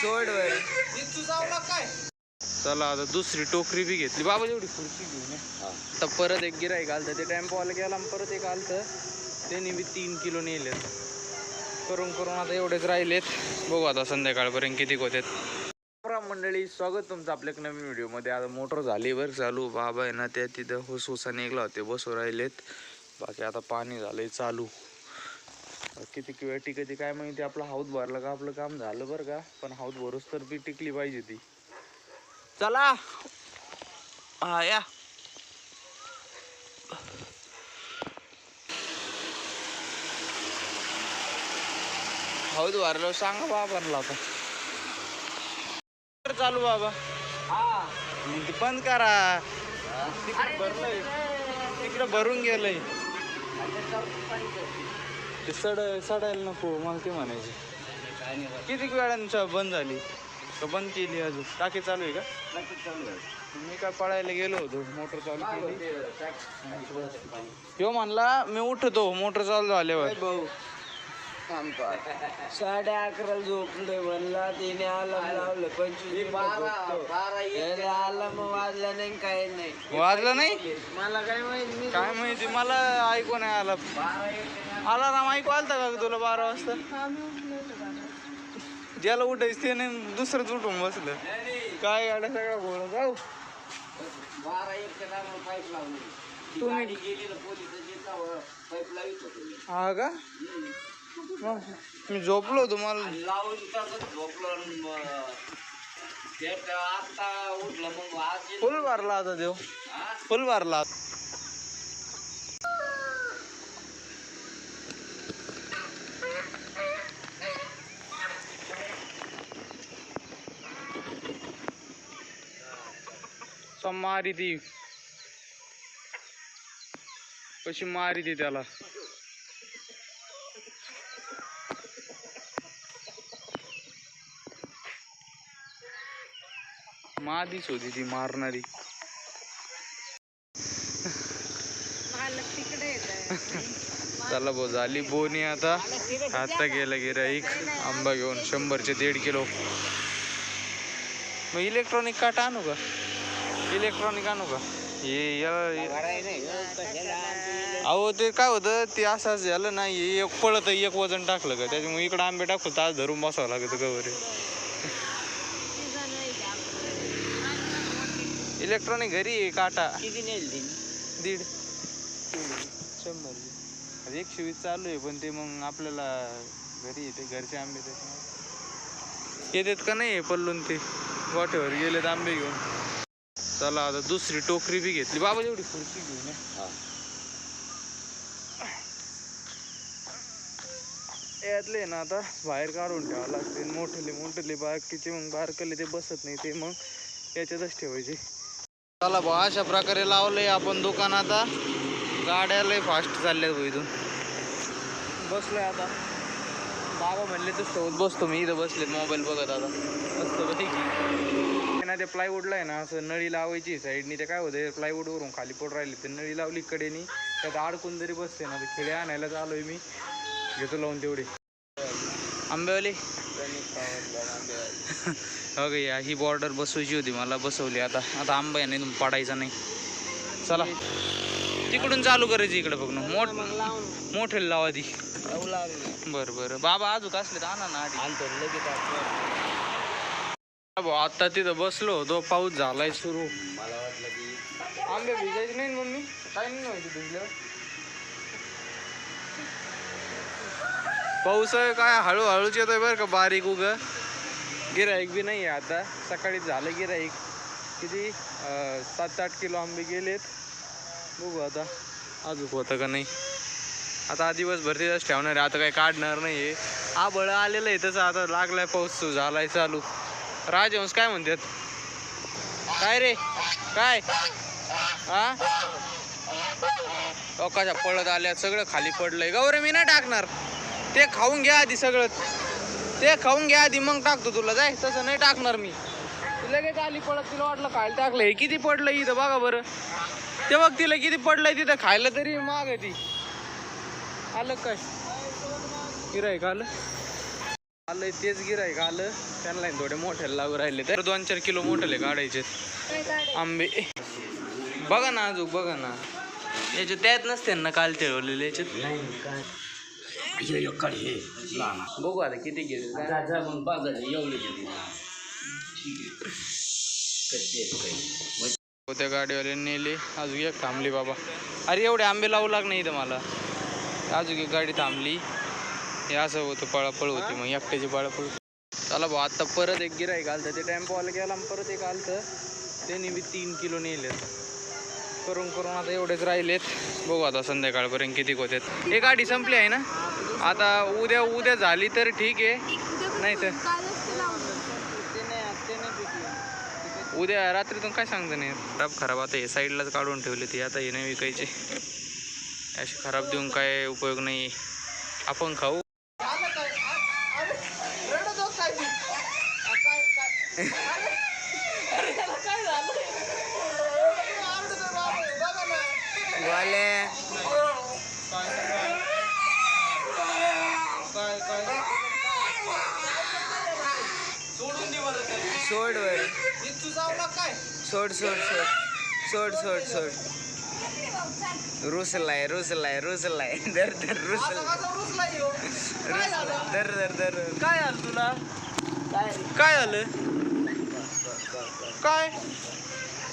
सोड वर तू जाऊ काय चला आता दुसरी टोकरी बी घेतली. बाबा एवढी खुर्ची घेऊन. आता परत एक गिराईक आलतं. ते टेम्पोवाला गेला आणि परत एक आलतं. त्यांनी बी तीन किलो नेलेत. करून करून आता एवढेच राहिलेत. बघू आता संध्याकाळपर्यंत किती होतात. मंडळी स्वागत तुमचं आपल्या एक नवीन व्हिडिओमध्ये. आता मोटर झाली वर चालू. बाबा आहे ना त्या तिथं हुसहुसा निघला होते बसू राहिलेत. बाकी आता पाणी झालंय चालू. किती किंवा टिकते काय माहिती आपला हौद भरला का आपलं काम झालं बरं का. पण हौद भरूस तर ती टिकली पाहिजे ती. चला. हा या. हौद भरलं सांगा बाबांना आता चालू बाबा. मग बंद करा. तिकडे भरलंय. तिकडे भरून गेलंय. ते सड सडायला नको मला ते म्हणायचे. किती वेळांचा बंद झाली? का बंद केली अजून? टाकी चालू आहे का? मी काय पळायला गेलो होतो मोटर चालू केली. ह्यो म्हणला मी उठतो मोटर चालू झाल्यावर. भाऊ. साडे अकरा झोपले म्हणला तिने आलाम लावलं पंचवीस बारा आला मग वाजला नाही काय नाही. वाजलं नाही? मला काय माहीत मी काय माहिती मला ऐकू नाही आला. आला राम ऐकू आलता का तुला बारा वाजता? ज्याला उठायचं ते नाही दुसरंच उठून बसलं. काय गाड्या सगळा घोडा जाऊ. बारा एकच्या टायमाला पाईप लावली तुम्ही गेली ना हा का? मग मी झोपलो होतो मला लावून तसंच झोपलो आणि मग ते आता उठलं मग आज फुल भरला आता देव. फुल भरला मारी ती. कशी मारी ती त्याला. मादीच होती ती मारणारी. चला भाऊ झाली बोनी आता. आता गेला गिराईक आंबा घेऊन शंभरचे दीड किलो. मग इलेक्ट्रॉनिक काटा आणू का? इलेक्ट्रॉनिक आणू का? हे या- अहो ते काय होतं ते असं झालं ना एक पळत एक वजन टाकलं का? त्याच्यामुळे इकडं आंबे टाकू तास धरून बसावं लागतं कवर इलेक्ट्रॉनिक घरी आहे काटा. किती नेल दीड. शंभर. एकशे वीस चालू आहे पण ते मग आपल्याला घरी येते घरचे आंबे त्याच्यामुळे येतात का नाही पल्लून ते? वाटेवर गेलेत आंबे घेऊन. चला आता दुसरी टोकरी बी घेतली. बाबा एवढी खुर्ची घेऊन. यातले ना आता बाहेर काढून ठेवावं लागते. मोठेले मोठेले बाकीचे मग बारकले ते बसत नाही ते मग याच्यातच ठेवायचे. चला बा अशा प्रकारे लावलंय आपण दुकान आता. गाड्या लय फास्ट चालल्यात इथून. बसलोय आता. बाबा म्हणले तर सोबत बसतो मी इथं बसले मोबाईल बघत आता. बसतो पैकी. ना ते प्लायवूडला आहे ना असं नळी लावायची साईडनी ते काय होतं प्लायवूडवरून खाली पोट राहिली ते नळी लावली कडेनी. त्यात अडकून जरी बसते ना ते खिळे आणायला चालू मी. घेतो लावून तेवढे. आंबेवाले. हो ग या ही बॉर्डर बसवायची होती मला बसवली आता. आता आंबा नाही पडायचा नाही. चला. तिकडून चालू करायची इकडे बघ ना. मोठ मोठे लावा ती. बरं बरं. बाबा अजून असले तर आणा ना आणतो लगेच भाऊ, आता तिथं बसलो होतो. पाऊस झालाय सुरू. मला वाटलं की आंबे भिजायचे नाही मम्मी. काय नाही व्हायचं भिजल्यावर. पाऊस आहे काय? हळूहळूच येतोय बरं का बारीक उग. गिराईक बी नाही आहे आता. सकाळी झालं गिराईक. किती? सात आठ किलो आंबे गेलेत. बघू आता. अजून होतं का नाही? आता दिवसभर तिथंच ठेवणार आहे. आता काही काढणार नाही आहे. आबळ आलेलं आहे तसं. आता लागलाय पाऊस. झालाय चालू. राजहंस काय म्हणतात? काय रे? काय? हा कशा पळत आल्या. सगळं खाली पडलंय. गौरे मी नाही टाकणार. ते खाऊन घ्या आधी सगळं. ते खाऊन घ्या आधी मग टाकतो तुला. जाय तसं नाही टाकणार मी. लगेच आली पळत तिला वाटलं खायला टाकलं हे किती पडलं इथं बघा बरं. ते बघ तिला किती पडलंय तिथं. खायला तरी माग ती. आलं काय? गिरायक आलं. आलं तेच गिरायक आलं. त्यांना थोडे मोठ्याला लागू राहिले. तर दोन चार किलो मोठे काढायचे आंबे. बघा ना अजून बघा ना. याच्यात त्यात नसते ना काल ठेवलेले याच्यात. बघू आता किती गेले त्या गाडीवाले नेले. अजून एक थांबली बाबा. अरे एवढे आंबे लावू लाग नाही इथं मला. अजून एक गाडी थांबली. हे असं होतं पळापळ होती. मग एकट्याची पळापळ चला भाऊ आता परत एक गिराईक आलतं. ते टेम्पोवाला गेला परत एक आलतं. त्यांनी बी तीन किलो नेले करून करून आता एवढेच राहिलेत. बघू आता संध्याकाळपर्यंत किती होतात. हे गाडी संपली आहे ना? आता उद्या उद्या झाली तर ठीक आहे. नाही तर उद्या रात्रीतून काय सांगता नाही खराब खराब. आता हे साईडलाच काढून ठेवले ती. आता हे नाही विकायचे. असे खराब देऊन काय उपयोग नाही आपण खाऊ. वाले सोड वर. सोड सोड सोड. सोड सोड सोड. रुसलाय रुसलाय रुसलाय. दर दर रुसल. दर दर दर काय झालं? तुला? काय? झालं? काय?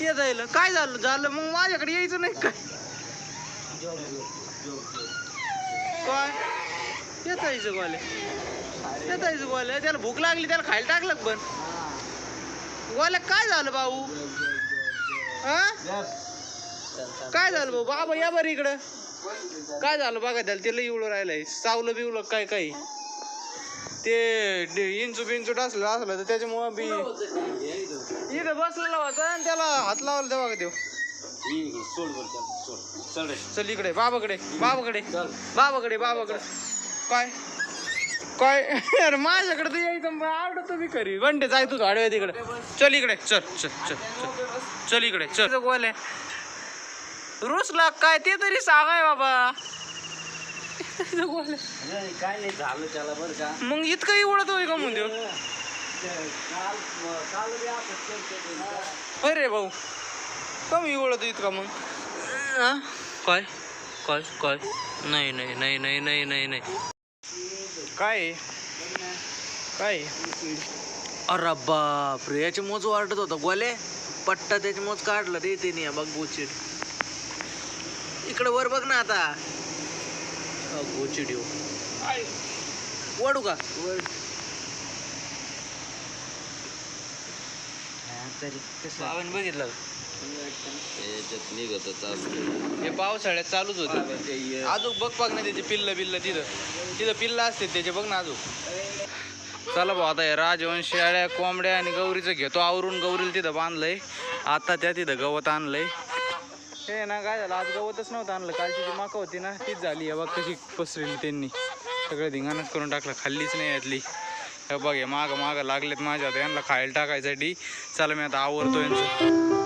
ये जायला. काय झालं? झालं. मग माझ्याकडे यायचं नाही काय काय? येत यायचं गोले येत यायचं गोले त्याला भूक लागली त्याला खायला टाकलं पण गोल्या काय झालं भाऊ? हा? काय झालं भाऊ? बाबा या बरं इकडं. काय झालं बघा त्याला ते लई इवळं राहिलंय. चावलं बिवलं काय काही? ते इंचू बिंचू टासलं असलं तर त्याच्यामुळं बी इथं बसलेला होता आणि त्याला हात लावला तेव्हा का देव. चल इकडे बाबाकडे बाबाकडे. बाबाकडे बाबाकडे. काय? काय? अरे माझ्याकडे तर यायचं आवडत मी खरी घंटे जाय तू वेळ तिकडे. चल इकडे चल चल चल चल. चल इकडे चल. गोले रुसला काय ते तरी सांगाय बाबा. गोले काय नाही झालं त्याला बरं का. मग इतकंही उडत होय का होतं. अरे भाऊ कमी उडत इतका मग? हा? काय? काय? काय? नाही नाही नाही नाही नाही नाही नाही. काय? आहे? काय? आहे? अरे बापरे याचे मोज वाटत होता. गोले पट्टा त्याचे मोज काढला ते ते नाही बघ गोचिड इकडे वर बघ ना आता. अ, गोचिड येऊ. वडू का? तरी कसं? बघितलं याच्यात असतं हे पावसाळ्यात चालूच होते. अजून बघ बघ ना त्याचे पिल्ल बिल्ल तिथं. तिथं पिल्ल असते त्याचे बघ ना अजून चला भाऊ आता हे राजवंश शेळ्या कोंबड्या आणि गौरीचं घेतो आवरून गौरीला तिथं बांधलंय. आता त्या तिथं गवत आणलंय. हे ना काय झालं? आज गवतच नव्हतं आणलं. कालची जी मका होती ना तीच झाली. हे बघ कशी पसरली त्यांनी. सगळं धिंगाणच करून टाकलं. खाल्लीच नाही यातली. हे बघ हे मागं मागं लागलेत माझ्या आता यांना खायला टाकायसाठी. चला मी आता आवरतो यांचं.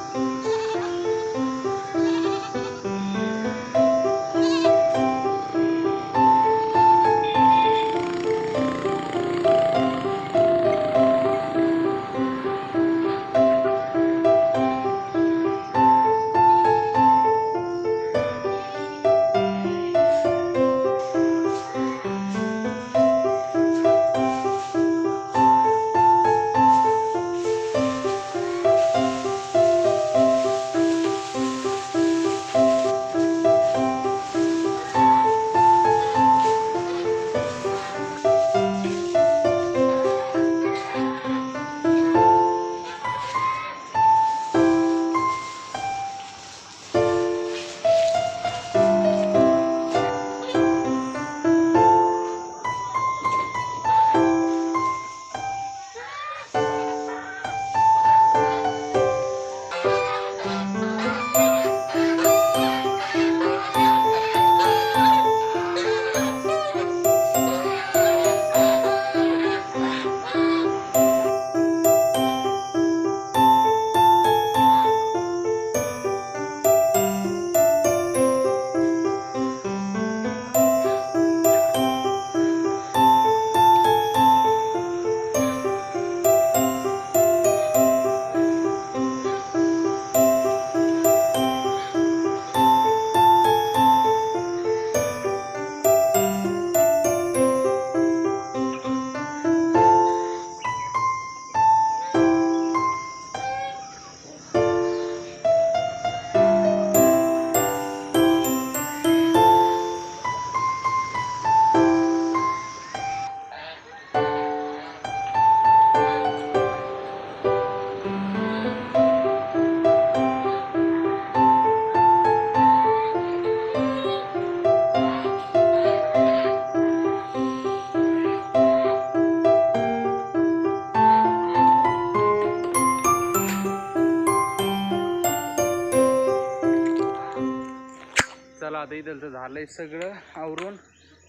चला तर झालंय सगळं आवरून.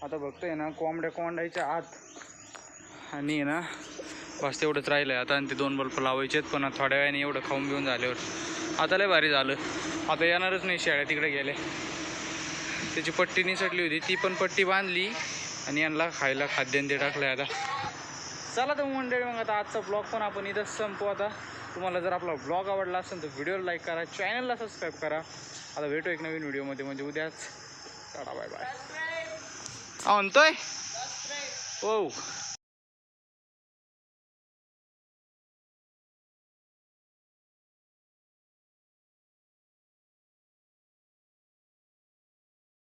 आता बघतोय ना कोंबड्या कोंडायच्या आत. आणि आहे ना बस तेवढंच राहिलं आता आणि ते दोन बल्ब लावायचे आहेत पण थोड्या वेळाने एवढं खाऊन घेऊन झाल्यावर. आता लय भारी झालं. आता येणारच नाही शाळा तिकडे गेले. त्याची पट्टी निसटली होती. ती पण पट्टी बांधली आणि यांना खायला खाद्यान ते टाकलं आता. चला तर मंडळी मग आता आजचा ब्लॉग पण आपण इथंच संपू आता. तुम्हाला जर आपला ब्लॉग आवडला असेल तर व्हिडिओला लाईक करा चॅनलला सबस्क्राईब करा. आता भेटू एक नवीन व्हिडिओमध्ये म्हणजे उद्याच. चला बाय बाय म्हणतोय? हो.